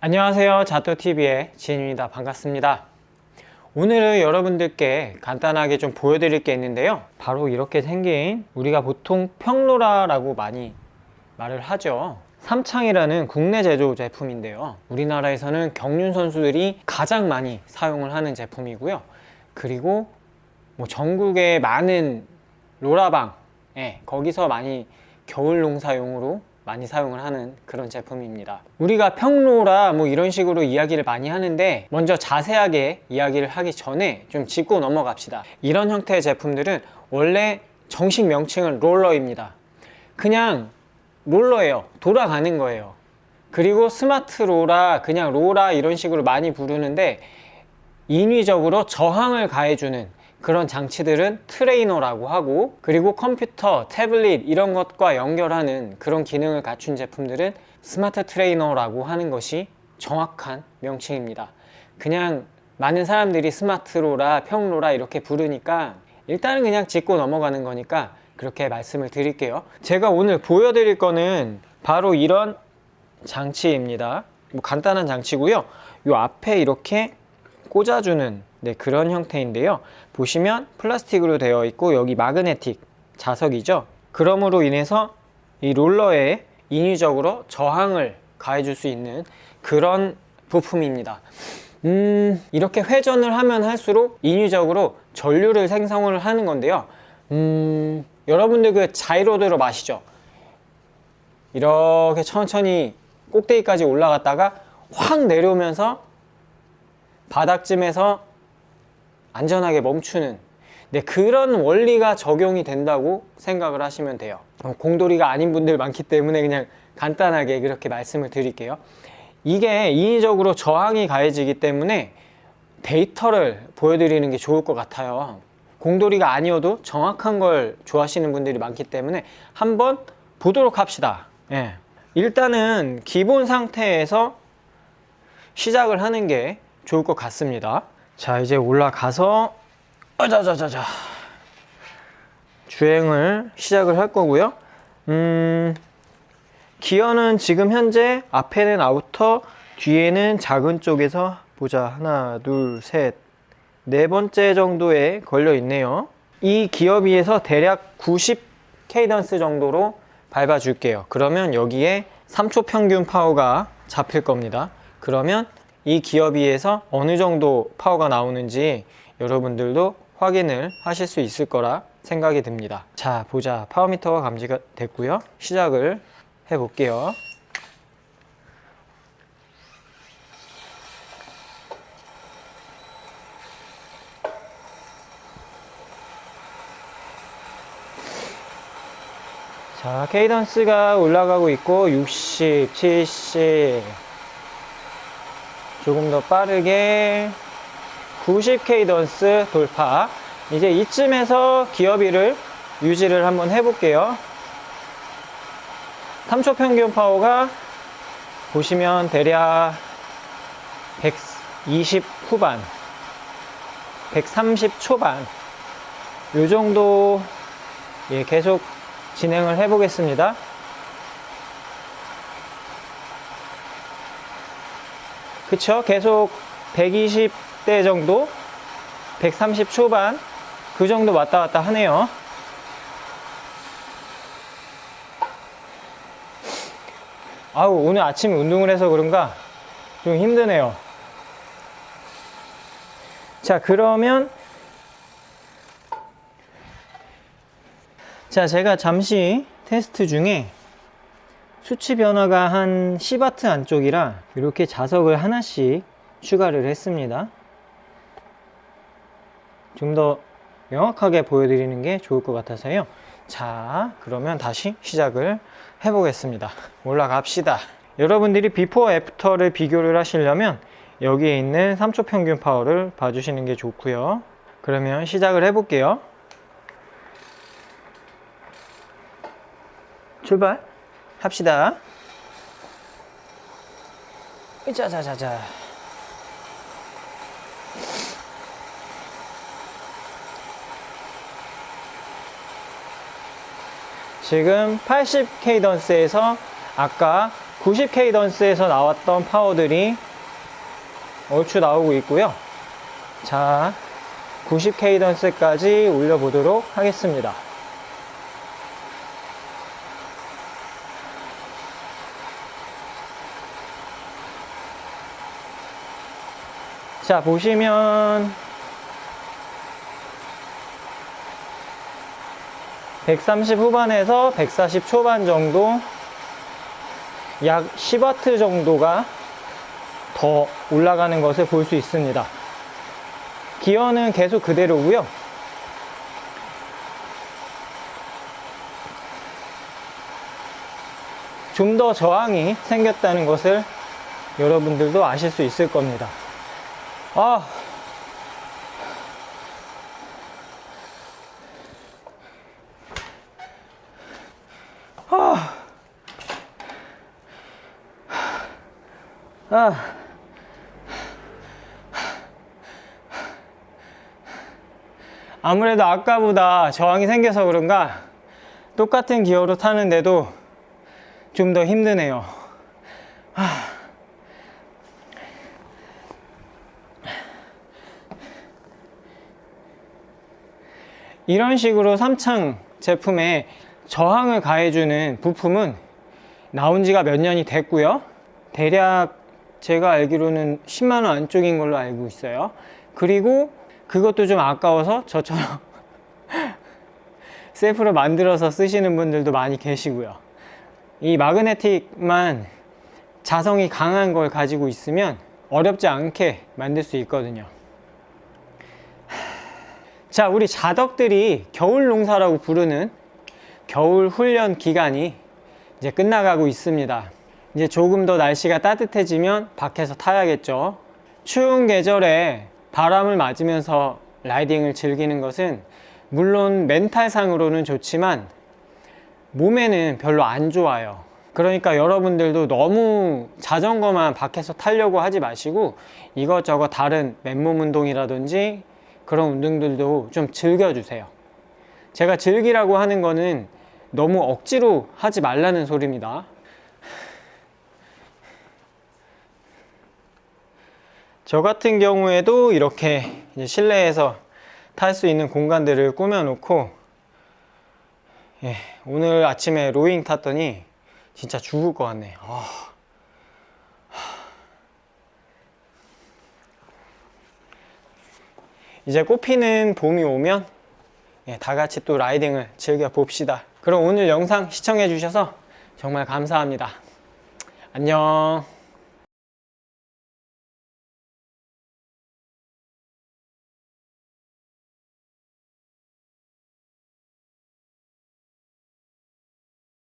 안녕하세요. 자토TV의 지인입니다. 반갑습니다. 오늘은 여러분들께 간단하게 좀 보여드릴 게 있는데요. 바로 이렇게 생긴 우리가 보통 평로라라고 많이 말을 하죠. 삼창이라는 국내 제조 제품인데요. 우리나라에서는 경륜 선수들이 가장 많이 사용을 하는 제품이고요. 그리고 뭐 전국의 많은 로라방, 예, 거기서 많이 겨울 농사용으로 많이 사용을 하는 그런 제품입니다. 우리가 평로라 뭐 이런 식으로 이야기를 많이 하는데 먼저 자세하게 이야기를 하기 전에 좀 짚고 넘어갑시다. 이런 형태의 제품들은 원래 정식 명칭은 롤러입니다. 그냥 롤러예요. 돌아가는 거예요. 그리고 스마트 로라, 그냥 로라 이런 식으로 많이 부르는데 인위적으로 저항을 가해주는 그런 장치들은 트레이너라고 하고 그리고 컴퓨터, 태블릿 이런 것과 연결하는 그런 기능을 갖춘 제품들은 스마트 트레이너라고 하는 것이 정확한 명칭입니다. 그냥 많은 사람들이 스마트로라, 평로라 이렇게 부르니까 일단은 그냥 짚고 넘어가는 거니까 그렇게 말씀을 드릴게요. 제가 오늘 보여드릴 거는 바로 이런 장치입니다. 뭐 간단한 장치고요. 이 앞에 이렇게 꽂아주는 네, 그런 형태인데요. 보시면 플라스틱으로 되어 있고 여기 마그네틱 자석이죠. 그럼으로 인해서 이 롤러에 인위적으로 저항을 가해줄 수 있는 그런 부품입니다. 음, 이렇게 회전을 하면 할수록 인위적으로 전류를 생성을 하는 건데요. 음, 여러분들 그 자이로드로 마시죠. 이렇게 천천히 꼭대기까지 올라갔다가 확 내려오면서 바닥쯤에서 안전하게 멈추는 네, 그런 원리가 적용이 된다고 생각을 하시면 돼요. 어, 공돌이가 아닌 분들 많기 때문에 그냥 간단하게 그렇게 말씀을 드릴게요. 이게 인위적으로 저항이 가해지기 때문에 데이터를 보여드리는 게 좋을 것 같아요. 공돌이가 아니어도 정확한 걸 좋아하시는 분들이 많기 때문에 한번 보도록 합시다. 예. 일단은 기본 상태에서 시작을 하는 게 좋을 것 같습니다. 자, 이제 올라가서 어자자자자 주행을 시작을 할 거고요. 음, 기어는 지금 현재 앞에는 아우터, 뒤에는 작은 쪽에서 보자. 하나, 둘, 셋, 네 번째 정도에 걸려 있네요. 이 기어 비에서 대략 90 케이던스 정도로 밟아 줄게요. 그러면 여기에 3초 평균 파워가 잡힐 겁니다. 그러면 이 기어비에서 어느 정도 파워가 나오는지 여러분들도 확인을 하실 수 있을 거라 생각이 듭니다. 자, 보자. 파워미터가 감지가 됐고요. 시작을 해 볼게요. 자, 케이던스가 올라가고 있고 60, 70 조금 더 빠르게 90 케이던스 돌파. 이제 이쯤에서 기어비를 유지를 한번 해볼게요. 3초 평균 파워가 보시면 대략 120 후반, 130 초반, 요 정도 예, 계속 진행을 해 보겠습니다. 그쵸? 계속 120대 정도? 130 초반? 그 정도 왔다 갔다 하네요. 아우, 오늘 아침에 운동을 해서 그런가 좀 힘드네요. 자, 그러면 자, 제가 잠시 테스트 중에 수치 변화가 한 10와트 안쪽이라 이렇게 자석을 하나씩 추가를 했습니다. 좀 더 명확하게 보여드리는 게 좋을 것 같아서요. 자, 그러면 다시 시작을 해보겠습니다. 올라갑시다. 여러분들이 비포 애프터를 비교를 하시려면 여기에 있는 3초 평균 파워를 봐주시는 게 좋고요. 그러면 시작을 해볼게요. 출발 합시다. 자자자자. 지금 80 케이던스에서 아까 90K 던스에서 나왔던 파워들이 얼추 나오고 있고요. 자, 90K 던스까지 올려보도록 하겠습니다. 자, 보시면 130 후반에서 140 초반 정도 약 10와트 정도가 더 올라가는 것을 볼 수 있습니다. 기어는 계속 그대로고요. 좀 더 저항이 생겼다는 것을 여러분들도 아실 수 있을 겁니다. 아, 아. 아무래도 아까보다 저항이 생겨서 그런가 똑같은 기어로 타는데도 좀 더 힘드네요. 아. 이런 식으로 삼창 제품에 저항을 가해주는 부품은 나온 지가 몇 년이 됐고요. 대략 제가 알기로는 10만원 안쪽인 걸로 알고 있어요. 그리고 그것도 좀 아까워서 저처럼 셀프로 만들어서 쓰시는 분들도 많이 계시고요. 이 마그네틱만 자성이 강한 걸 가지고 있으면 어렵지 않게 만들 수 있거든요. 자, 우리 자덕들이 겨울 농사라고 부르는 겨울 훈련 기간이 이제 끝나가고 있습니다. 이제 조금 더 날씨가 따뜻해지면 밖에서 타야겠죠. 추운 계절에 바람을 맞으면서 라이딩을 즐기는 것은 물론 멘탈상으로는 좋지만 몸에는 별로 안 좋아요. 그러니까 여러분들도 너무 자전거만 밖에서 타려고 하지 마시고 이것저것 다른 맨몸 운동이라든지 그런 운동들도 좀 즐겨주세요. 제가 즐기라고 하는 거는 너무 억지로 하지 말라는 소리입니다. 저 같은 경우에도 이렇게 실내에서 탈 수 있는 공간들을 꾸며놓고 예, 오늘 아침에 로잉 탔더니 진짜 죽을 것 같네. 아. 이제 꽃피는 봄이 오면 예, 다 같이 또 라이딩을 즐겨 봅시다. 그럼 오늘 영상 시청해 주셔서 정말 감사합니다. 안녕.